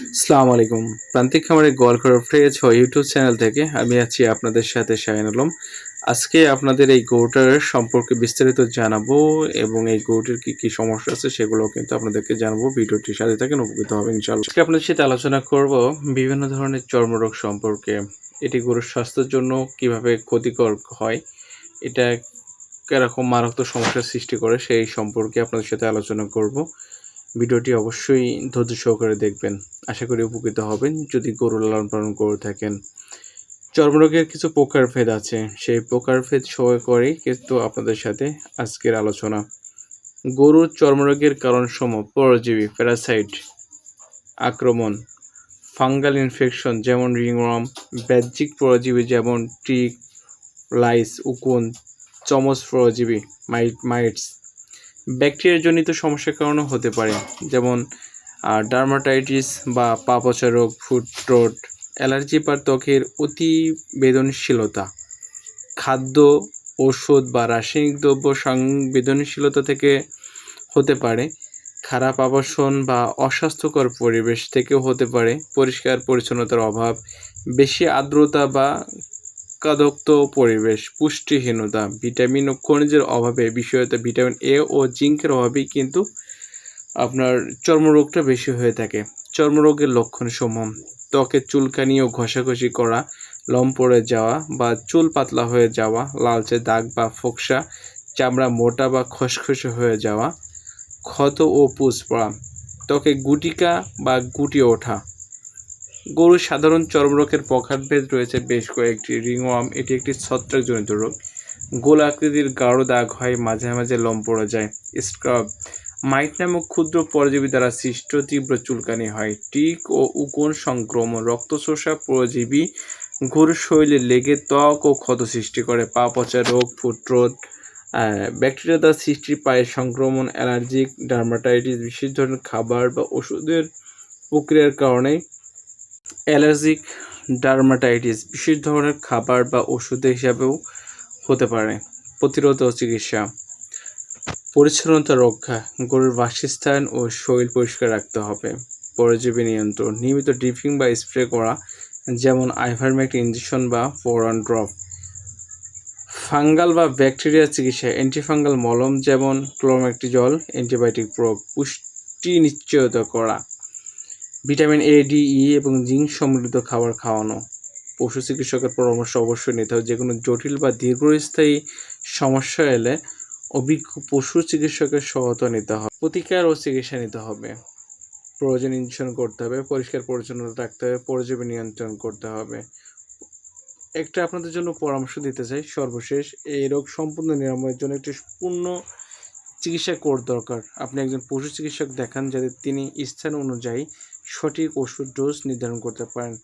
আসসালামু আলাইকুম প্রান্তিক খামারে গোয়ালঘর ফ্রেজ ও ইউটিউব চ্যানেল থেকে আমি আছি আপনাদের সাথে শাহিন আলম। আজকে আপনাদের এই গরুটার সম্পর্কে বিস্তারিত জানাব এবং এই গরুটির কি কি সমস্যা আছে সেগুলো কিন্তু আপনাদেরকে জানাব। ভিডিওটির সাথে থাকেন, উপকৃত হবে ইনশাআল্লাহ। আজকে আপনাদের সাথে আলোচনা করব বিভিন্ন ধরনের চর্মরোগ সম্পর্কে। এটি গরুর স্বাস্থ্যের জন্য কীভাবে ক্ষতিকর হয়, এটা কীরকম মারাত্মক সমস্যার সৃষ্টি করে সেই সম্পর্কে আপনাদের সাথে আলোচনা করব। ভিডিওটি অবশ্যই ধৈর্য সহকারে দেখবেন। আশা করি উপকৃত হবেন যদি গরু লালন পালন করে থাকেন। চর্মরোগের কিছু প্রকারভেদ আছে, সেই প্রকারভেদ সহ করেই কিন্তু আপনাদের সাথে আজকের আলোচনা। গরুর চর্মরোগের কারণ কারণসমূহ পরজীবী প্যারাসাইট আক্রমণ ফাঙ্গাল ইনফেকশন যেমন রিংওয়ার্ম বাহ্যিক পরজীবী যেমন টিক লাইস উকুন চমচ পরজীবী মাইট মাইটস ব্যাকটেরিয়াজনিত সমস্যার কারণে হতে পারে, যেমন ডার্মাটাইটিস বা পা পচা রোগ ফুট রোড অ্যালার্জি বা ত্বকের অতিবেদনশীলতা। খাদ্য ওষুধ বা রাসায়নিক দ্রব্য সংবেদনশীলতা থেকে হতে পারে, খারাপ আবাসন বা অস্বাস্থ্যকর পরিবেশ থেকেও হতে পারে, পরিষ্কার পরিচ্ছন্নতার অভাব, বেশি আর্দ্রতা বা কাদক্ত পরিবেশ, পুষ্টিহীনতা, ভিটামিন ও খনিজের অভাবে বিষয়ত ভিটামিন এ ও জিঙ্কের অভাবেই কিন্তু আপনার চর্মরোগটা বেশি হয়ে থাকে। চর্মরোগের লক্ষণ লক্ষণসমূহ। ত্বকে চুলকানি ও ঘষাঘষি করা লম পড়ে যাওয়া বা চুল পাতলা হয়ে যাওয়া, লালচে দাগ বা ফোকসা, চামড়া মোটা বা খসখসে হয়ে যাওয়া, ক্ষত ও পুষ পড়া, ত্বকে গুটিকা বা গুটি ওঠা গরুর সাধারণ চর্মরোগের প্রকারভেদ রয়েছে বেশ কয়েকটি। রিংওয়ার্ম, এটি একটি ছত্রাকজনিত রোগ। গোল আকৃতির গাঢ় দাগ হয়, মাঝে মাঝে লম পড়ে যায়। স্ক্রাব, মাইট নামক ক্ষুদ্র পরজীবী দ্বারা সৃষ্ট তীব্র চুলকানি হয়। টিক ও উকুন সংক্রমণ রক্তশোষা পরজীবী গরুর শরীরে লেগে ত্বক ও ক্ষত সৃষ্টি করে। পা পচা রোগ ফুটরোধ ব্যাকটেরিয়া দ্বারা সৃষ্টি পায়ের সংক্রমণ, অ্যালার্জিক ডার্মাটাইটিস, বিশেষ ধরনের খাবার বা ওষুধের প্রক্রিয়ার কারণে অ্যালার্জিক ডার্মাটাইটিস বিশেষ ধরনের খাবার বা ওষুধ হিসাবেও হতে পারে। প্রতিরোধ ও চিকিৎসা। পরিচ্ছন্নতা রক্ষা। গরুর বাসস্থান ও শরীর পরিষ্কার রাখতে হবে। পরজীবী নিয়ন্ত্রণ। নিয়মিত ড্রিপিং বা স্প্রে করা, যেমন আইভারমেক্ট ইঞ্জেকশন বা ফোরান ড্রপ। ফাঙ্গাল বা ব্যাকটেরিয়া চিকিৎসা অ্যান্টিফাঙ্গাল মলম, যেমন ক্লোরম্যাক্টিজল, অ্যান্টিবায়োটিক প্রয়োগ। পুষ্টি নিশ্চয়তা করা। ভিটামিন এ, ডি, ই এবং জিঙ্ক সমৃদ্ধ খাবার খাওয়ানো। পশু চিকিৎসকের পরামর্শ অবশ্যই নিতে হবে। যে কোনো জটিল বা দীর্ঘস্থায়ী সমস্যা এলে অভিজ্ঞ পশু চিকিৎসকের সহায়তা নিতে হবে। প্রতিকার ও চিকিৎসা নিতে হবে। প্রয়োজন ইঞ্জেকশন করতে হবে, পরিষ্কার পরিচ্ছন্নতা রাখতে হবে, পরজীবী নিয়ন্ত্রণ করতে হবে। একটা আপনাদের জন্য পরামর্শ দিতে চাই। সর্বশেষ, এই রোগ সম্পূর্ণ নিরাময়ের জন্য একটি পূর্ণ চিকিৎসা কোর্স দরকার। আপনি একজন পশু চিকিৎসক দেখান যাতে তিনি স্থান অনুযায়ী সঠিক ওষুধ ডোজ নির্ধারণ করতে পারেন।